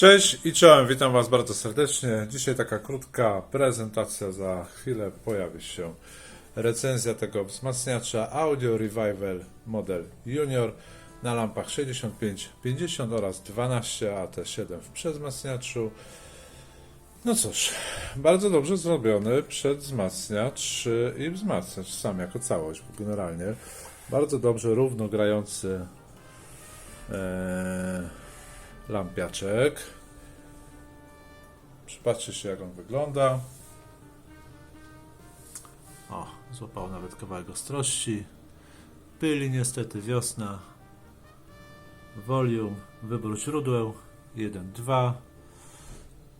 Cześć i czołem, witam Was bardzo serdecznie. Dzisiaj taka krótka prezentacja, za chwilę pojawi się recenzja tego wzmacniacza Audio Revival Model Junior na lampach 65-50 oraz 12 AT7 w przedwzmacniaczu. No cóż, bardzo dobrze zrobiony przedwzmacniacz i wzmacniacz sam jako całość, generalnie bardzo dobrze równo grający e, lampiaczek. Przypatrzcie się jak on wygląda. O, złapał nawet kawałek ostrości. Pyli niestety wiosna. Volume, wybór źródeł 1, 2.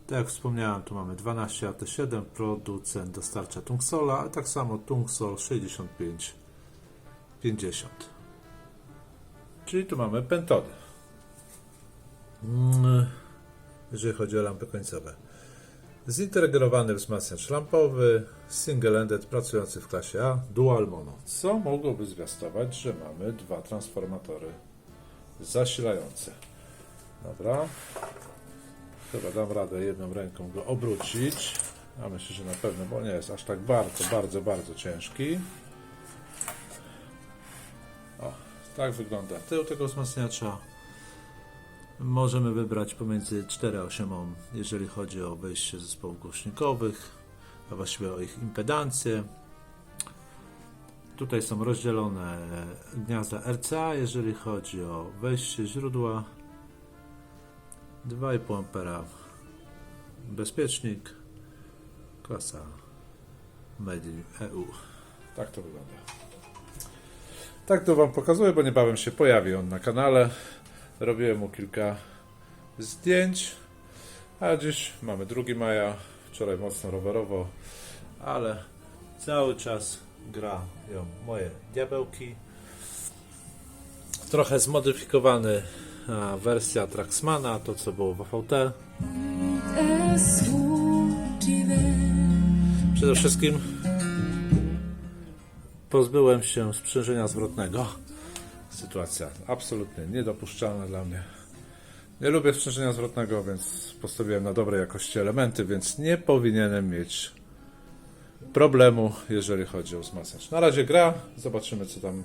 Tak jak wspomniałem, tu mamy 12 AT7, producent dostarcza Tungsola, a tak samo Tungsol 65 50. Czyli tu mamy pentody. Mm, jeżeli chodzi o lampy końcowe. Zintegrowany wzmacniacz lampowy, single-ended pracujący w klasie A, dual mono, co mogłoby zwiastować, że mamy dwa transformatory zasilające. Dobra. Chyba dam radę jedną ręką go obrócić. A myślę, że na pewno, bo nie jest aż tak bardzo, bardzo, bardzo ciężki. O, tak wygląda tył tego wzmacniacza. Możemy wybrać pomiędzy 4 a 8 ohm, jeżeli chodzi o wejście zespołów głośnikowych, a właściwie o ich impedancję. Tutaj są rozdzielone gniazda RCA, jeżeli chodzi o wejście źródła. 2,5 ampera bezpiecznik, klasa in EU. Tak to wygląda. Tak to Wam pokazuję, bo niebawem się pojawi on na kanale. Robiłem mu kilka zdjęć, a dziś mamy 2 maja, wczoraj mocno rowerowo, ale cały czas gra ją moje diabełki. Trochę zmodyfikowany a, wersja Traxmana, to co było w AVT. Przede wszystkim pozbyłem się sprzężenia zwrotnego. Sytuacja absolutnie niedopuszczalna dla mnie. Nie lubię sprzężenia zwrotnego, więc postawiłem na dobrej jakości elementy, więc nie powinienem mieć problemu, jeżeli chodzi o wzmacniacz. Na razie gra, zobaczymy co tam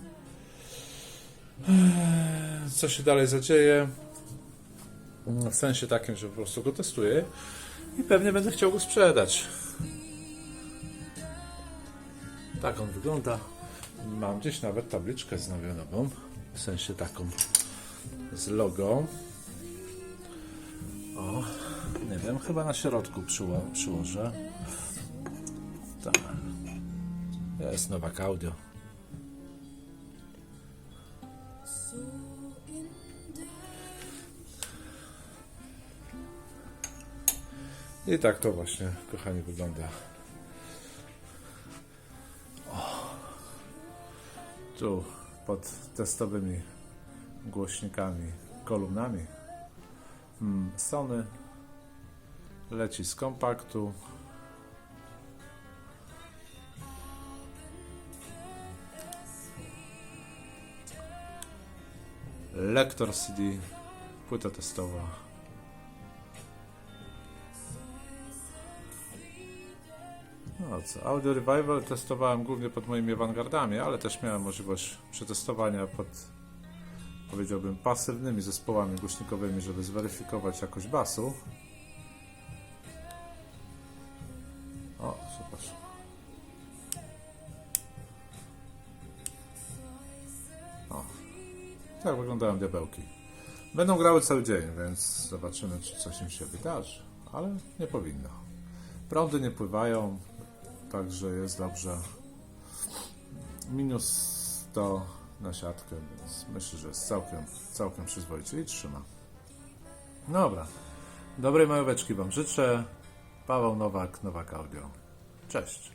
co się dalej zadzieje. W sensie takim, że po prostu go testuję i pewnie będę chciał go sprzedać. Tak on wygląda. Mam gdzieś nawet tabliczkę znamionową, w sensie taką z logo. O, nie wiem, chyba na środku przyło- przyłożę. Tak. Jest Audio. I tak to właśnie, kochani, wygląda. tu pod testowymi głośnikami, kolumnami. Mm, Sony leci z kompaktu. Lektor CD płyta testowa No co, Audio Revival testowałem głównie pod moimi awangardami, ale też miałem możliwość przetestowania pod, powiedziałbym, pasywnymi zespołami głośnikowymi, żeby zweryfikować jakość basu. O, przepraszam. O, tak wyglądają diabełki. Będą grały cały dzień, więc zobaczymy, czy coś im się wydarzy, ale nie powinno. Prądy nie pływają, także jest dobrze. Minus 100 na siatkę, więc myślę, że jest całkiem, całkiem przyzwoicie i trzyma. Dobra. Dobrej majóweczki Wam życzę. Paweł Nowak, Nowak Audio. Cześć.